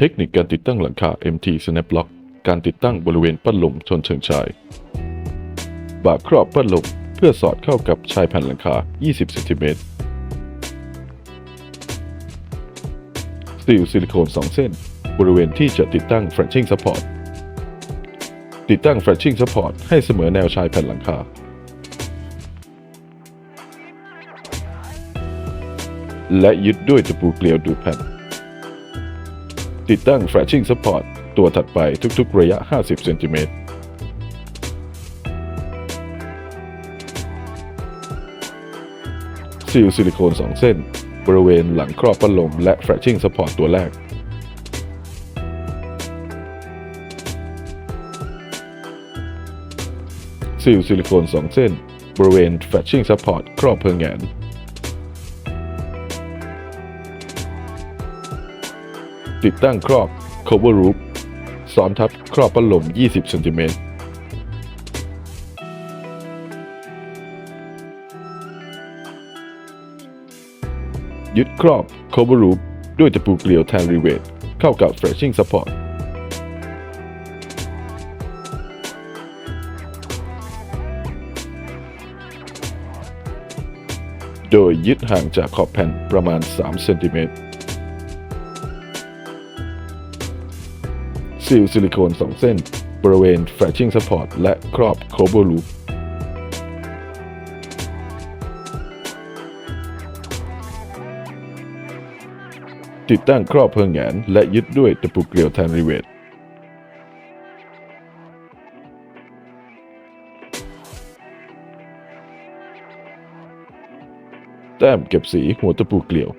เทคนิคการติดตั้งหลังคา MT Snap Lock การติดตั้งบริเวณปั้นลมชนเชิงชายบาครอบปั้นลมเพื่อสอดเข้ากับชายแผ่นหลังคา 20เซนติเมตรซีลซิลิโคน2 เส้น บริเวณที่จะติดตั้ง Frenching Support ติดตั้ง Frenching Support ให้เสมอแนวชายแผ่นหลังคา และยึดด้วยตะปูเกลียวดูแผ่น ติดตั้ง Fratching Support ตัวถัดไปทุกๆ ระยะ 50 เซนติเมตร ซีลซิลิโคน2 เส้น บริเวณหลังครอบพัดลมและ Fratching Support ตัวแรก ซีลซิลิโคน2 เส้น บริเวณ Fratching Support ครอบเพลิงแหงน ติดตั้งครอบ cover roof ซ้อนทับครอบพัดลม 20เซนติเมตร ยึดครอบ cover roof ด้วยตะปูเกลียวแทนรีเวทเข้ากับ freshing support โดยยึดห่างจากขอบแผ่นประมาณ 3 เซนติเมตร ซีลซิลิโคน2 เส้น บริเวณ Fratching Support และครอบ Cover Loop ติดตั้งครอบเพลิงแหงนและยึดด้วยตะปูเกลียวแทนรีเวทแต้มเก็บสีหัวตะปูเกลียว